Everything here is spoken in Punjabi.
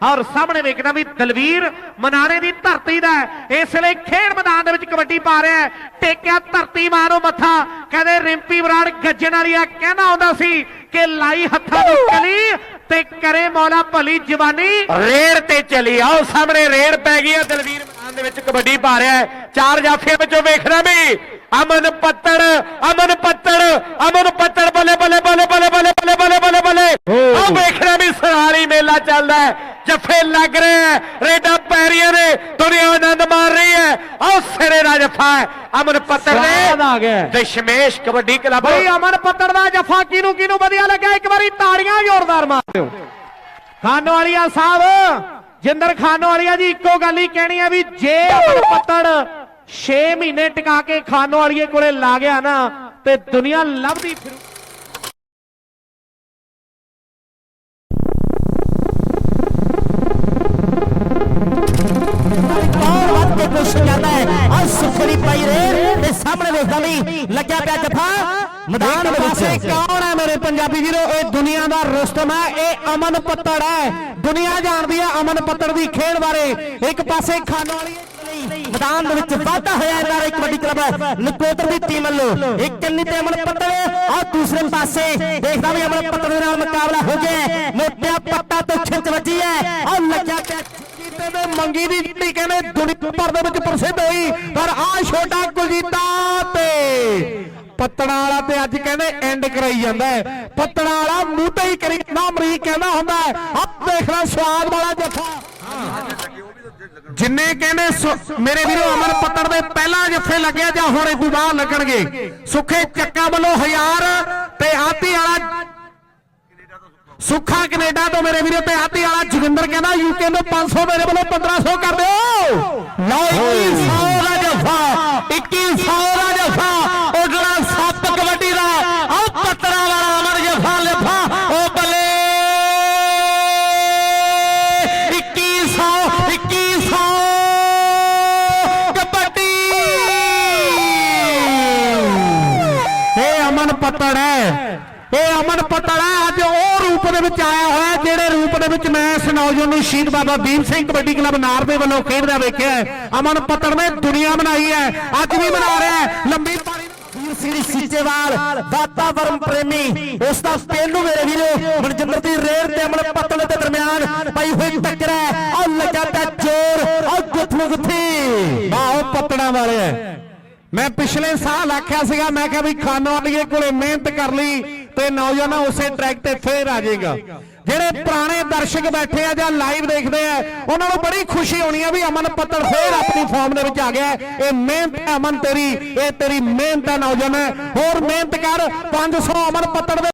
ਔਰ ਸਾਹਮਣੇ ਵੇਖਣਾ ਵੀ ਦਲਵੀਰ ਮਨਾਰੇ ਦੀ ਧਰਤੀ ਦਾ ਇਸ ਲਈ ਖੇਡ ਮੈਦਾਨ ਦੇ ਵਿੱਚ ਕਬੱਡੀ ਪਾ ਰਿਹਾ ਟੇਕਿਆ ਧਰਤੀ ਮਾਂ ਨੂੰ ਮੱਥਾ। ਕਹਿੰਦੇ ਰਿੰਪੀ ਬਰਾੜ ਗੱਜਣ ਆ ਕਹਿੰਦਾ ਆਉਂਦਾ ਸੀ ਕਿ ਲਾਈ ਹੱਥਾਂ ਦੀ ਕਲੀ ਤੇ ਕਰੇ ਮੌਲਾ ਭਲੀ ਜਵਾਨੀ। ਰੇੜ ਤੇ ਚਲੀ। ਆਓ ਸਾਹਮਣੇ ਰੇੜ ਪੈ ਗਈ ਆ ਦਲਵੀਰ ਮੈਦਾਨ ਦੇ ਵਿੱਚ ਕਬੱਡੀ ਪਾ ਰਿਹਾ ਚਾਰ ਜਾਫੀਆਂ ਵਿੱਚੋਂ ਵੇਖਦਾ ਵੀ ਅਮਨ ਪੱਤੜ ਅਮਨ ਪੱਤੜ ਜੱਫੇ ਲੱਗ ਰਹੇ ਰੇਡਾਂ ਪੈ ਰਹੀਆਂ ਨੇ। ਦੁਨੀਆ ਆਨੰਦ ਮਾਰ ਰਹੀ ਹੈ। ਆਹ ਸਿਰੇ ਦਾ ਜੱਫਾ ਹੈ। ਅਮਨ ਗਿਆ। ਨੇ ਦਸ਼ਮੇਸ਼ ਕਬੱਡੀ ਕਲੱਬ ਬਈ ਅਮਨ ਪੱਤੜ ਦਾ ਜਫਾ ਕਿਨੂੰ ਕਿਨੂੰ ਵਧੀਆ ਲੱਗਾ ਇੱਕ ਵਾਰੀ ਤਾੜੀਆਂ ਜ਼ੋਰਦਾਰ ਮਾਰ ਦਿਓ। ਖਾਨੋਵਾਲੀਆ ਸਾਹਿਬ ਜਿੰਦਰ ਖਾਨੋਵਾਲੀਆ ਜੀ ਇੱਕੋ ਗੱਲ ਹੀ ਕਹਿਣੀ ਹੈ ਵੀ ਜੇ ਅਮਨ ਪੱਤੜ 6 ਮਹੀਨੇ ਟਿਕਾ ਕੇ ਖਾਨੋਵਾਲੀਏ ਕੋਲੇ ਲਾ ਗਿਆ ਨਾ ਤੇ ਦੁਨੀਆ ਲੱਭਦੀ ਫਿਰੂ ਹੈ। ਆ ਪਈ ਰੇ ਤੇ ਸਾਹਮਣੇ ਵੇਖਦਾ ਵੀ ਲੱਗਿਆ ਪਿਆ ਜਫਾ। ਮੈਦਾਨ ਪਾਸੇ ਕੌਣ ਹੈ ਮੇਰੇ ਪੰਜਾਬੀ ਵੀਰੋ? ਇਹ ਦੁਨੀਆ ਦਾ ਰੁਸਤਮ ਹੈ ਇਹ ਅਮਨ ਪੱਤੜ ਹੈ। ਦੁਨੀਆ ਜਾਣਦੀ ਹੈ ਅਮਨ ਪੱਤੜ ਦੀ ਖੇਡ ਬਾਰੇ। ਇੱਕ ਪਾਸੇ ਖਾਨੋਵਾਲੀ ਮੈਦਾਨ ਦੇ ਵਿੱਚ ਵਾਧਾ ਹੋਇਆ ਇਹਨਾਂ ਦਾ ਕਬੱਡੀ ਕਲੱਬ ਨਕੋਦਰ ਦੀ ਟੀਮ ਵੱਲੋਂ। ਇੱਕ ਕੰਨੀ ਤੇ ਅਮਨ ਪੱਤਰ ਆ ਦੂਸਰੇ ਪਾਸੇ ਦੇਖਦਾ ਵੀ ਅਮਨ ਪੱਤਰ ਦੇ ਨਾਲ ਮੁਕਾਬਲਾ ਹੋ ਗਿਆ। ਮੋਟਿਆ ਪੱਟਾ ਤੋਂ ਖਿੱਚ ਵੱਜੀ ਹੈ ਆ ਲੱਗਿਆ ਪਿਆ ਕੀਤੇ ਦੇ ਮੰਗੀ ਦੀ ਟੀ ਕਹਿੰਦੇ ਦੁਨੀਆ ਭਰ ਦੇ ਵਿੱਚ ਪ੍ਰਸਿੱਧ ਹੋਈ, ਪਰ ਆ ਛੋਟਾ ਕੁਲਜੀਤਾ ਤੇ ਪੱਤਣਾ ਵਾਲਾ ਤੇ ਅੱਜ ਕਹਿੰਦੇ ਐਂਡ ਕਰਾਈ ਜਾਂਦਾ ਪੱਤਣਾ ਵਾਲਾ ਮੂੰਹ ਤੇ ਹੀ ਕਰੀ ਨਾ ਅਮਰੀਕ ਕਹਿੰਦਾ ਹੁੰਦਾ ਹੈ, ਆਹ ਸਵਾਦ ਵਾਲਾ ਜੱਫਾ। ਜਿੰਨੇ ਕਹਿੰਦੇ ਮੇਰੇ ਵੀਰੋ, ਅਮਨ ਪੱਤੜ ਦੇ ਪਹਿਲਾਂ ਜੱਫੇ ਲੱਗਿਆ ਜਾਂ ਹੁਣ ਇਦੋਂ ਬਾਅਦ ਲੱਗਣਗੇ? ਸੁੱਖੇ ਚੱਕਾ ਵੱਲੋਂ 1000 ਤੇ ਆਤੀ ਵਾਲਾ ਸੁੱਖਾ ਕੈਨੇਡਾ ਤੋਂ ਮੇਰੇ ਵੀਰੋ, ਤੇ ਆਤੀ ਵਾਲਾ ਜੋਗਿੰਦਰ ਕਹਿੰਦਾ ਯੂਕੇ ਤੋਂ 500 ਮੇਰੇ ਵੱਲੋਂ 1500 ਕਰ ਦਿਓ ਲਓ 2100 ਦਾ ਜੱਫਾ 2100 ਦਾ ਜੱਫਾ ਉਹ ਜਿਹੜਾ ਸੱਤ ਕਬੱਡੀ ਦਾ ਆਹ ਪੱਤਰਾ ਵਾਲਾ ਅਮਰ ਜੱਫਾ ਲਿਫਾ ਉਹ ਬੱਲੇ 2100 2100 ਕਬੱਡੀ ਇਹ ਅਮਨ ਪੱਤੜ ਹੈ ਇਹ ਅਮਨ ਪੱਤੜ ਹੈ ਅੱਜ ਉਹ ਰੂਪ ਦੇ ਵਿੱਚ ਆਇਆ ਹੋਇਆ, ਜਿਹੜੇ ਰੂਪ ਦੇ ਵਿੱਚ ਮੈਂ ਇਸ ਨੌਜਵਾਨ ਨੂੰ ਸ਼ਹੀਦ ਬਾਬਾ ਭੀਮ ਸਿੰਘ ਕਬੱਡੀ ਕਲੱਬ ਨਾਰ ਦੇ ਵੱਲੋਂ ਖੇਡਦਾ ਵੇਖਿਆ ਅਮਨ ਪੱਤੜ ਨੇ ਦੁਨੀਆ ਬਣਾਈ ਹੈ, ਅੱਜ ਵੀ ਬਣਾ ਰਿਹਾ ਹੈ। ਲੰਬੀ ਪਾਰੀ ਸੀਚੇਵਾਲ, ਵਾਤਾਵਰਣ ਪ੍ਰੇਮੀ, ਉਸ ਦਾ ਪੇਲੂ ਮੇਰੇ ਵੀਰੋ, ਮਨਜਿੰਦਰ ਦੀ ਰੇਡ ਤੇ ਅਮਲ ਪੱਤਲ ਦੇ ਦਰਮਿਆਨ ਪਈ ਹੋਈ ਟੱਕਰ ਹੈ। ਆ ਲੱਗਾ ਪਿਆ ਜ਼ੋਰ ਆ ਗੁੱਥੂ ਗੁੱਥੀ। ਬਾਹੋ ਪੱਤੜਾਂ ਵਾਲੇ ਮੈਂ ਪਿਛਲੇ ਸਾਲ ਆਖਿਆ ਸੀਗਾ, ਮੈਂ ਕਿਹਾ ਵੀ ਖਾਨੋ ਵਾਲੀਏ ਕੋਲੇ ਮਿਹਨਤ ਕਰ ਲਈ। ਤੇ ਨੌਜਵਾਨ ਉਸੇ ਟਰੈਕ ਤੇ ਫੇਰ ਆ ਜਾਏਗਾ। ਜਿਹੜੇ ਪੁਰਾਣੇ ਦਰਸ਼ਕ ਬੈਠੇ ਆ ਜਾਂ ਲਾਈਵ ਦੇਖਦੇ ਆ, ਉਹਨਾਂ ਨੂੰ ਬੜੀ ਖੁਸ਼ੀ ਹੋਣੀ ਆ ਵੀ ਅਮਨ ਪੱਤਰ ਫੇਰ ਆਪਣੀ ਫਾਰਮ ਦੇ ਵਿੱਚ ਆ ਗਿਆ। ਇਹ ਮਿਹਨਤ ਅਮਨ ਤੇਰੀ, ਇਹ ਤੇਰੀ ਮਿਹਨਤ ਹੈ ਨੌਜਵਾਨ। ਹੋਰ ਮਿਹਨਤ ਕਰ 500 ਅਮਨ ਪੱਤਰ ਦੇ